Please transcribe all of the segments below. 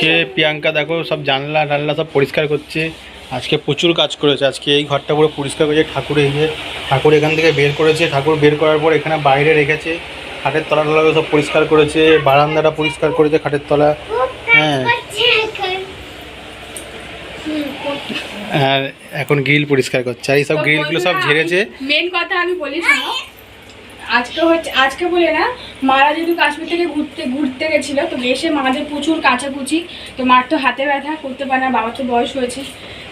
কে প্রিয়াঙ্কা দেখো, সব জানলা টানলা সব পরিষ্কার করছে। আজকে প্রচুর কাজ করেছে, আজকে এই ঘরটা পুরো পরিষ্কার করেছে, ঠাকুর এই ঠাকুর এখান থেকে বের করেছে, ঠাকুর বের করার পর এখানে বাইরে রেখেছে, খাটের তলা টলা সব পরিষ্কার করেছে, বারান্দাটা পরিষ্কার করেছে খাটের তলা হ্যাঁ। আর এখন গ্রিল পরিষ্কার করছে, আর এই সব গ্রিলগুলো সব ঝেড়েছে। মেন কথা আমি বলি আজকে হচ্ছে আজকে বলে না মারা যেহেতু কাশ্মীর থেকে ঘুরতে ঘুরতে গেছিল তো এসে মাদের প্রচুর কাচাকুচি তো মার তো হাতে ব্যথা করতে পারে না বাবার তো বয়স হয়েছে।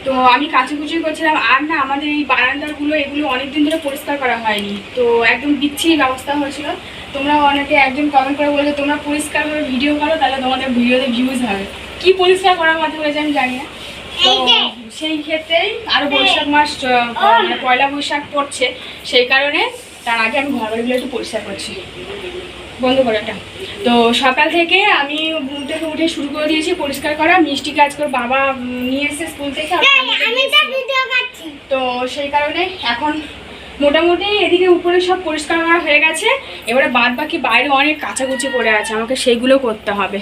তো আমি কাচাকুচি করছিলাম আর না আমাদের এই বারান্দারগুলো এগুলো অনেক দিন ধরে পরিষ্কার করা হয়নি। তো একদম বিচ্ছিরি ব্যবস্থা হয়েছিল। তোমরা অনেকে একজন কমেন্ট করে বললে তোমরা পরিষ্কারভাবে ভিডিও করো তাহলে তোমাদের ভিডিওতে ভিউজ হবে। কি পরিষ্কার করার মাধ্যমে হয়েছে আমি জানি না। তো সেই ক্ষেত্রেই আরও বৈশাখ মাস মানে পয়লা বৈশাখ পড়ছে সেই কারণে তার আগে আমি ঘর বাড়িগুলো একটু পরিষ্কার করছি। বন্ধ করে এটা তো সকাল থেকে আমি ঘুম থেকে উঠে শুরু করে দিয়েছি পরিষ্কার করা মিষ্টি কাজ করে বাবা নিয়ে এসে স্কুল থেকে। তো সেই কারণে এখন মোটামুটি এদিকে উপরে সব পরিষ্কার করা হয়ে গেছে। এবারে বাদ বাকি বাইরে অনেক কাচাকুচি পড়ে আছে আমাকে সেইগুলো করতে হবে।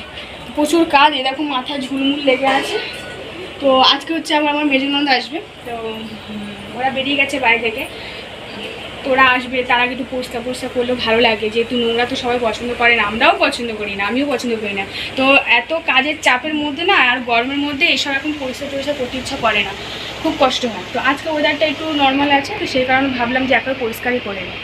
প্রচুর কাজ এরকম মাথায় ঝুলমুল লেগে আছে। তো আজকে হচ্ছে আবার আমার মেজনন্দ আসবে। তো ওরা বেরিয়ে গেছে বাইরে থেকে। তো ওরা আসবে, তার আগে একটু পরিষ্কার পরিষ্কার করলেও ভালো লাগে। যেহেতু নোংরা তো সবাই পছন্দ করে না, আমরাও পছন্দ করি না, আমিও পছন্দ করি না। তো এত কাজের চাপের মধ্যে না, আর গরমের মধ্যে এসব এখন পরিষ্কার টরিষ্কার করতে ইচ্ছা করে না। খুব কষ্ট হয়। তো আজকে ওয়েদারটা একটু নর্মাল আছে, তো সেই কারণে ভাবলাম যে একবার পরিষ্কারই করে নিই।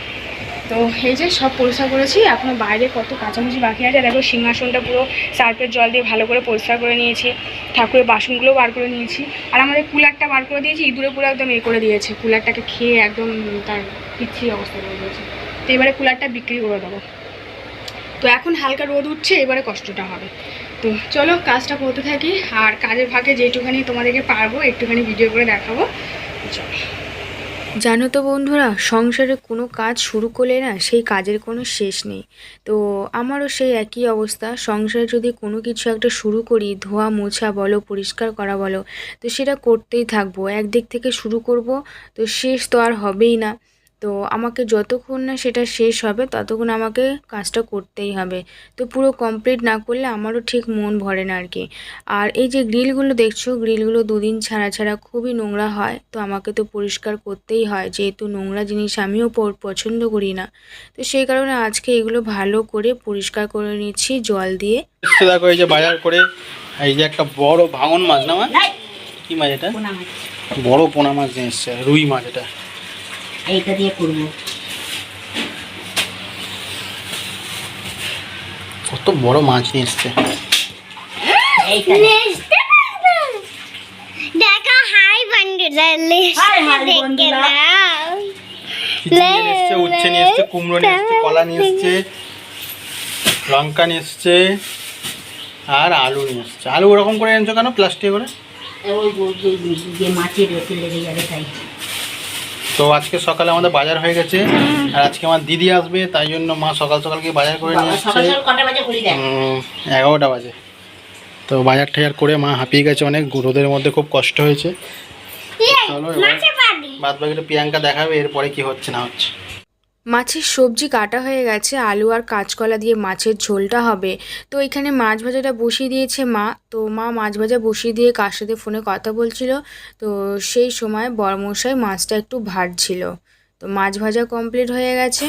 তো এই যে সব পরিষ্কার করেছি এখনও বাইরে কত কাঁচামুচি বাকি আছে। দেখো সিংহাসনটা পুরো সার্ফের জল দিয়ে ভালো করে পরিষ্কার করে নিয়েছি, ঠাকুরের বাসনগুলো বার করে নিয়েছি। আর আমাদের কুলারটা বার করে দিয়েছি, ইঁদুরে পুরো একদম এ করে দিয়েছে। কুলারটাকে খেয়ে একদম তার পিচ্ছি অবস্থা করে দিয়েছে। তো এবারে কুলারটা বিক্রি করে দেবো। তো এখন হালকা রোদ উঠছে, এবারে কষ্টটা হবে। তো চলো কাজটা করতে থাকি, আর কাজের ফাঁকে যেটুখানি তোমাদেরকে পারব, একটুখানি ভিডিও করে দেখাবো। চলো। জানো তো বন্ধুরা, সংসারে কোনো কাজ শুরু করলে না সেই কাজের কোনো শেষ নেই। তো আমারও সেই একই অবস্থা, সংসারে যদি কোনো কিছু একটা শুরু করি, ধোয়া, মোছা বলো, পরিষ্কার করা বলো, তো সেটা করতেই থাকব। একদিক থেকে শুরু করব, তো শেষ তো আর হবেই না। তো আমাকে যতক্ষণ না সেটা শেষ হবে ততক্ষণ আমাকে কাজটা করতেই হবে। তো পুরো কমপ্লিট না করলে আমারও ঠিক মন ভরে না আর কি আর এই যে গ্রিলগুলো দেখছ গ্রিলগুলো দুদিন ছাড়া ছাড়া খুবই নোংরা হয়। তো আমাকে তো পরিষ্কার করতেই হয় যেহেতু নোংরা জিনিস আমিও প- পছন্দ করি না। তো সেই কারণে আজকে এগুলো ভালো করে পরিষ্কার করে নিচ্ছি জল দিয়ে। দেখো এই যে বাজার করে এই যে একটা বড় ভাঙন মাছ না কি মাছ এটা? বড় পোনা মাছ নিয়ে এসছে রুই মাছ এটা। এইটা দিয়ে করব। কত বড় মাছ নিয়ে এসছে। দেখো হাই বন্ধুরা Hi, hi, দেখে নাও এসছে? উচ্ছে নিয়ে এসছে কুমড়ো নিয়ে এসছে কলা নিয়ে এসছে লঙ্কা নিয়ে এসছে আর আলু নিয়ে এসছে। আলু ওরকম করে এনেছো কেন প্লাস্টিক করে? ওই মাছের লেগে যাবে তাই। তো আজকে সকালে আমাদের বাজার হয়ে গেছে। আর আজকে আমার দিদি আসবে তাই জন্য মা সকাল সকাল গিয়ে বাজার করে নিয়ে বাবা সকাল এসছে। সকাল কটা বাজে খুলি দেয় উম, এগারোটা বাজে। তো বাজার টাজার করে মা হাঁপিয়ে গেছে অনেক রোদের মধ্যে খুব কষ্ট হয়েছে। চলো বাদ বাকিটা প্রিয়াঙ্কা দেখাবে এরপরে কি হচ্ছে না হচ্ছে। মাছের সবজি কাটা হয়ে গেছে, আলু আর কাঁচকলা দিয়ে মাছের ঝোলটা হবে। তো এখানে মাছ ভাজাটা বসিয়ে দিয়েছে মা। তো মা মাছ ভাজা বসিয়ে দিয়ে কার সাথে ফোনে কথা বলছিল। তো সেই সময় বড়মশাই মাছটা একটু ভাজছিল। তো মাছ ভাজা কমপ্লিট হয়ে গেছে।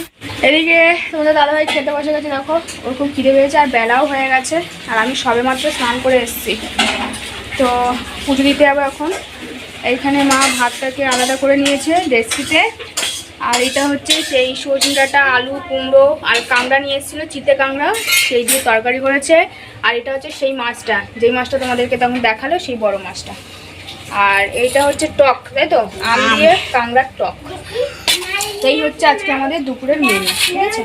এদিকে তোমাদের দাদাভাই খেতে বসে গেছে, দেখো। ওর খুব খিদে পেয়েছে আর বেলাও হয়ে গেছে। আর আমি সবে মাত্র স্নান করে এসেছি। তো পুজো দিতে যাব এখন। এইখানে মা ভাতটাকে আলাদা করে নিয়েছে ডেস্কিতে আর এটা হচ্ছে সেই সজনে ডাঁটা আলু কুমড়ো আর কাঁকড়া নিয়ে এসেছিল চিতে কাঁকড়া সেই দিয়ে তরকারি করেছে। আর এটা হচ্ছে সেই মাছটা যেই মাছটা তোমাদেরকে তখন দেখাল সেই বড় মাছটা। আর এইটা হচ্ছে টক তাই তো? আম। দিয়ে কাঁকড়ার টক। এই হচ্ছে আজকে আমাদের দুপুরের মেনু ঠিক আছে?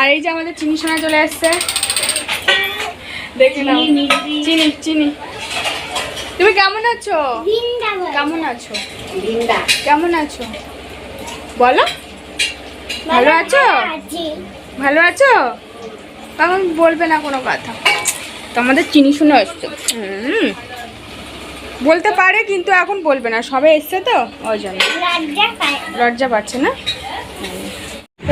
আর এই যে আমাদের চিনি সোনা চলে আসছে দেখি নাও। চিনি চিনি। তুমি কেমন আছো? কেমন আছো? কেমন আছো? বলো। ভালো আছো? ভালো আছো? তখন বলবে না কোনো কথা। তো আমাদের চিনি শুনে আসছে হুম। বলতে পারে কিন্তু এখন বলবে না। সবে এসছে তো ওই জন্য। লজ্জা পাচ্ছে না?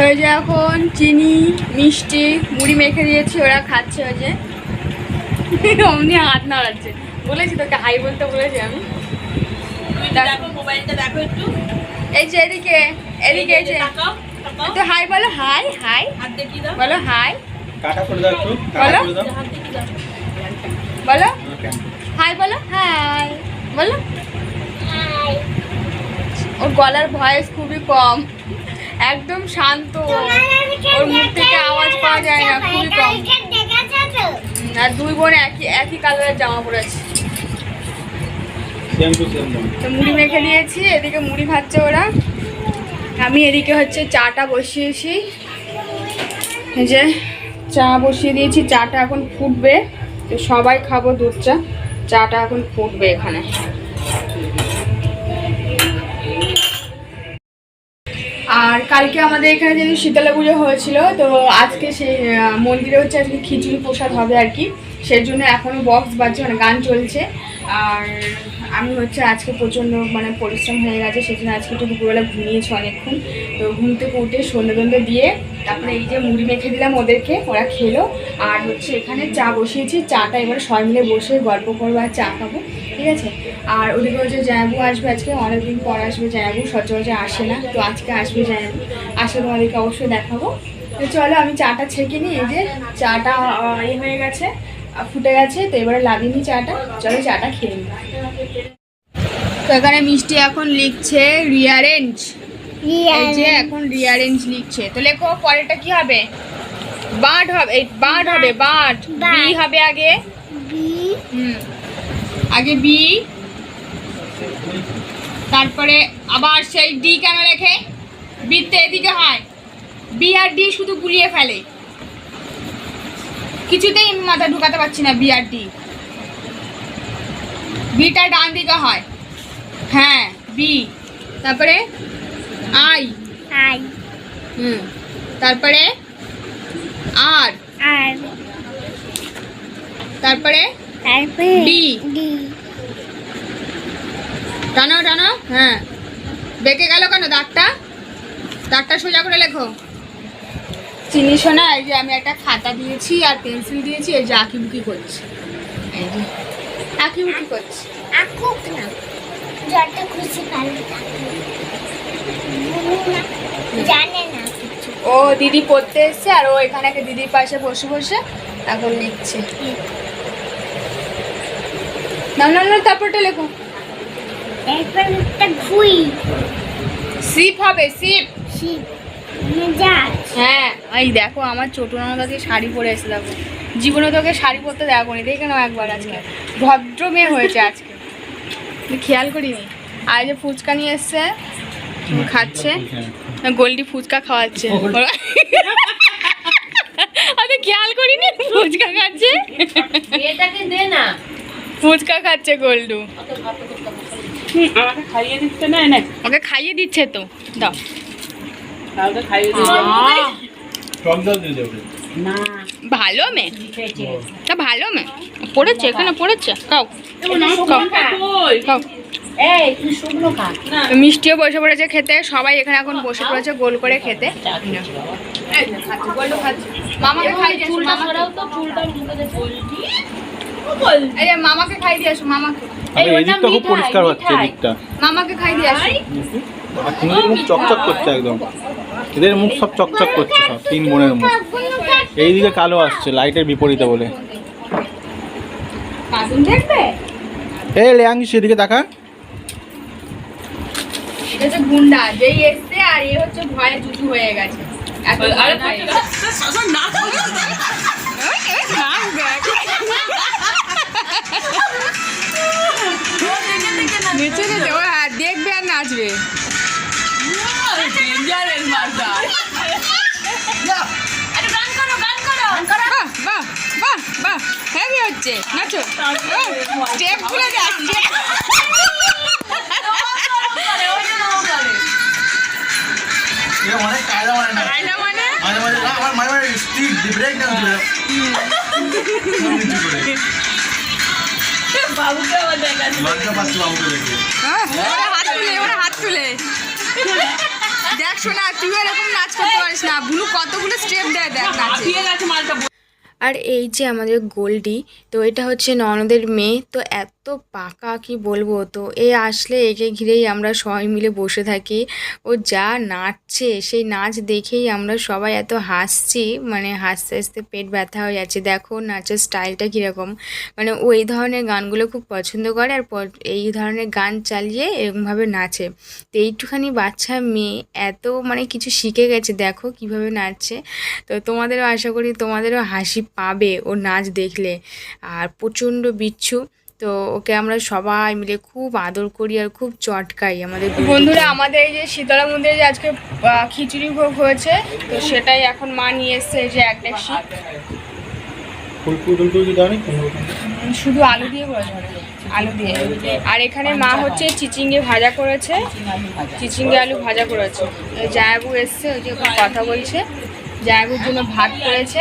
ওই যে এখন চিনি মিষ্টি মুড়ি মেখে দিয়েছি ওরা খাচ্ছে ওই যে। অমনি হাত নাড়াচ্ছে। বলেছি তোকে হাই বলতে বলেছি আমি। এই যে এদিকে এদিকে এই যে। তো হাই বলো হাই হাই। হাত দেখিয়ে দাও। বলো হাই। কাটা করে দাও একটু বলো। হাই বলো হাই। বলো। ওর গলার ভয়েস খুবই কম। একদম শান্ত। ওর মুখ থেকে আওয়াজ পাওয়া যায় না খুবই কম। আর দুই বোন একই একই কালারের জামা পরেছে। তো মুড়ি মেখে দিয়েছি এদিকে মুড়ি ভাজছে ওরা। আমি এদিকে হচ্ছে চাটা বসিয়েছি। যে চা বসিয়ে দিয়েছি, চাটা এখন ফুটবে। তো সবাই খাব দুধ চা, চাটা এখন ফুটবে এখানে। আর কালকে আমাদের এখানে যেহেতু শীতলা পুজো হয়েছিল, তো আজকে সেই মন্দিরে হচ্ছে আজকে খিচুড়ি প্রসাদ হবে আর কি। সেই জন্য এখনও বক্স বাজছে মানে গান চলছে। আর আমি হচ্ছে আজকে প্রচণ্ড মানে পরিশ্রম হয়ে গেছে জন্য আজকে একটু দুপুরবেলা ঘুমিয়েছি অনেকক্ষণ। তো ঘুম থেকে উঠে দিয়ে তারপরে এই যে মুড়ি মেখে দিলাম ওদেরকে ওরা খেলো। আর হচ্ছে এখানে চা বসিয়েছি চাটা এবার সবাই মিলে বসে গল্প করব আর চা খাব ঠিক আছে? আর ওদিকে হচ্ছে জায়াবু আসবে আজকে অনেকদিন পর আসবে জায়াবু সচরাচর আসে না তো আজকে আসবে জায়াবু। আসলে তোমাদেরকে অবশ্যই দেখাবো। তো চলো আমি চাটা ছেঁকে নিই এই যে চাটা আহ, ইয়ে হয়ে গেছে ফুটে গেছে তো এবারে লাগিনি চাটা। চলো চাটা খেয়ে নিই। তো এখানে মিষ্টি এখন লিখছে রিয়ারেঞ্জ এই যে এখন রিয়ারেঞ্জ লিখছে। তো লেখো পরেরটা কি হবে? বার্ড হবে বার্ড হবে বার্ড বি হবে আগে? হুম। আগে বি। তারপরে আবার সেই ডি কেন রেখে? বিতে এদিকে হয়। বি আর ডি শুধু গুলিয়ে ফেলে। কিছুতেই আমি মাথা ঢুকাতে পারছি না বি আর ডি। বিটা ডান দিকে হয়। হ্যাঁ বি। তারপরে আই। আই। হুম তারপরে আর। তারপরে ডি। টানো টানো হ্যাঁ। বেঁকে গেল কেন দাগটা? দাগটা সোজা করে লেখো। চিনি শোনা এই যে আমি একটা খাতা দিয়েছি আর পেন্সিল দিয়েছি এই যে আঁকিবুকি করছি। এই যে আঁকিবুকি করছি। যত খুশি পারবে জানে না। ও দিদি পড়তে এসছে আর ও এখানে একটা দিদির পাশে বসে বসে এখন লিখছে। না না না তারপরটা লেখো। এরপর একটা ঘুই সিপ হবে সিপ। হ্যাঁ এই দেখো আমার ছোট ননদাকে শাড়ি পরে এসে দেখো। জীবনে তোকে শাড়ি পরতে দেখো নি দেখে নাও একবার আজকে। ভদ্র মেয়ে হয়েছে আজকে। খেয়াল করিনি। আর যে ফুচকা নিয়ে এসছে খাচ্ছে। গোল্ডি ফুচকা খাওয়াচ্ছে। আমি খেয়াল করিনি ফুচকা খাচ্ছে। না। ফুচকা খাচ্ছে গোল্ডু। ওকে খাইয়ে দিচ্ছে তো। দাও। না। ভালো মেয়ে? তা ভালো মেয়ে? পড়েছে? এখানে পড়েছে? খা তো মিষ্টিও বসে পড়েছে খেতে। সবাই এখানে এখন বসে পড়েছে গোল করে খেতে। মামাকে খাই দিয়ে আসো, মামাকে। খুব পরিষ্কার হচ্ছে এদিকটা। মামাকে খাই দিয়ে আসো মুখ চকচক করছে একদম। এদের মুখ সব চকচক করছে সব তিন বোনের মুখ। এইদিকে কালো আসছে লাইটের বিপরীতে বলে এই সেদিকে দেখা গুন্ডা যেই এসছে আর এ হচ্ছে ভয়ে জুতু হয়ে গেছে হ্যাঁ দেখবে আর নাচবে পাচ্ছি বাবুকে দেখে। হ্যাঁ, ওরা হাত তুলে ওরা হাত তুলে। দেখ শোনা তুই এরকম নাচ করতে পারিস না। বুলু কতগুলো স্টেপ দেয় দেখ নাচে। গেছে মালটা আর এই যে আমাদের গোল্ডি তো এটা হচ্ছে ননদের মেয়ে তো এত পাকা কি বলব? তো এ আসলে একে ঘিরেই আমরা সবাই মিলে বসে থাকি। ও যা নাচছে, সেই নাচ দেখেই আমরা সবাই এত হাসছি। মানে হাসতে হাসতে পেট ব্যথা হয়ে যাচ্ছে। দেখো নাচের স্টাইলটা কীরকম। মানে ও এই ধরনের গানগুলো খুব পছন্দ করে আর এই ধরনের গান চালিয়ে এরকমভাবে নাচে। তো এইটুখানি বাচ্চা মেয়ে এত মানে কিছু শিখে গেছে। দেখো কীভাবে নাচছে। তো তোমাদেরও আশা করি তোমাদেরও হাসি পাবে ও নাচ দেখলে। আর প্রচণ্ড বিচ্ছু। তো ওকে আমরা সবাই মিলে খুব আদর করি আর খুব চটকাই আমাদের বন্ধুরা আমাদের এই যে শীতলা মন্দিরে যে আজকে খিচুড়ি ভোগ হয়েছে তো সেটাই এখন মা নিয়ে এসছে যে এক ডেকশি শুধু আলু দিয়ে আলু দিয়ে। আর এখানে মা হচ্ছে চিচিঙ্গে ভাজা করেছে চিচিঙ্গে আলু ভাজা করেছে। জায়াবু এসছে ওই যে ওখানে কথা বলছে। জায়াবুর জন্য ভাত করেছে।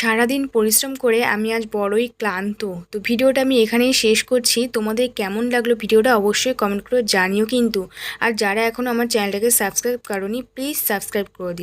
সারাদিন পরিশ্রম করে আমি আজ বড়ই ক্লান্ত। তো ভিডিওটা আমি এখানেই শেষ করছি। তোমাদের কেমন লাগল ভিডিওটা অবশ্যই কমেন্ট করে জানিও কিন্তু। আর যারা এখনও আমার চ্যানেলটাকে সাবস্ক্রাইব করনি প্লিজ সাবস্ক্রাইব করে দিও।